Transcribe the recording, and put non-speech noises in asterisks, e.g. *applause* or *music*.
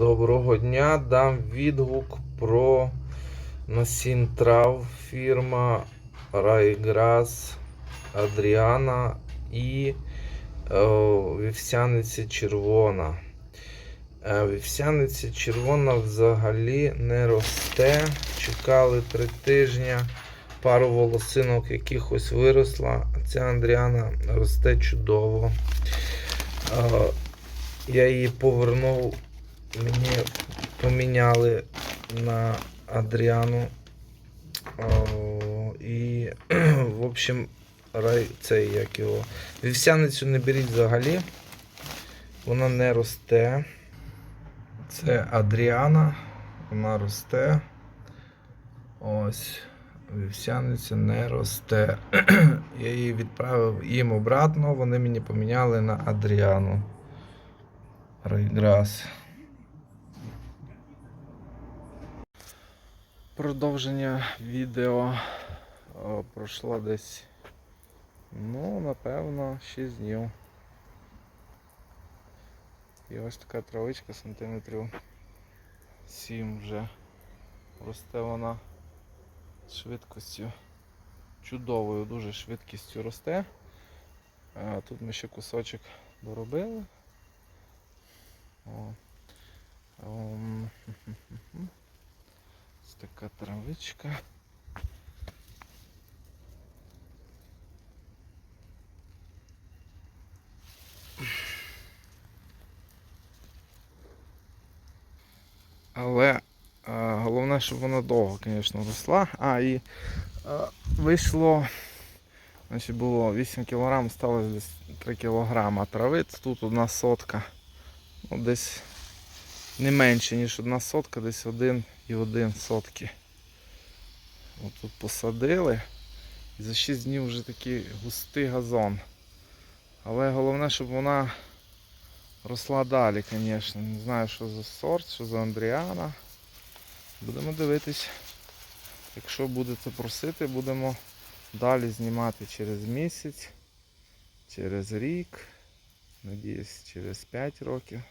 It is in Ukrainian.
Доброго дня. Дам відгук про насін трав фірма Райграс Адріана і е, вівсяниця червона. Е, вівсяниця червона взагалі не росте. Чекали три тижні. Пару волосинок якихось виросла. Ця Андріана росте чудово. Е, я її повернув, мені поміняли на Адріану. О, і, *clears throat* в общем, рай, цей, як його. Вівсяницю не беріть взагалі. Вона не росте. Це Адріана. Вона росте. Ось. Вівсяниця не росте. *clears throat* Я її відправив їм обратно, вони мені поміняли на Адріану. Райграс. Продовження відео о, пройшло десь, ну, напевно, 6 днів. І ось така травичка сантиметрів 7 вже. Росте вона швидкістю чудовою, дуже швидкістю росте. А, тут ми ще кусочок доробили. О. Ом, Ось така травичка. Але е, головне, щоб вона довго, звісно, росла. А, і е, вийшло, значить було 8 кг, стало десь 3 кг трави. Тут одна сотка. Ну, десь не менше, ніж одна сотка, десь один і один сотки. От тут посадили. І за 6 днів вже такий густий газон. Але головне, щоб вона росла далі, звісно. Не знаю, що за сорт, що за Андріана. Будемо дивитись. Якщо будете просити, будемо далі знімати через місяць, через рік, надіюсь, через 5 років.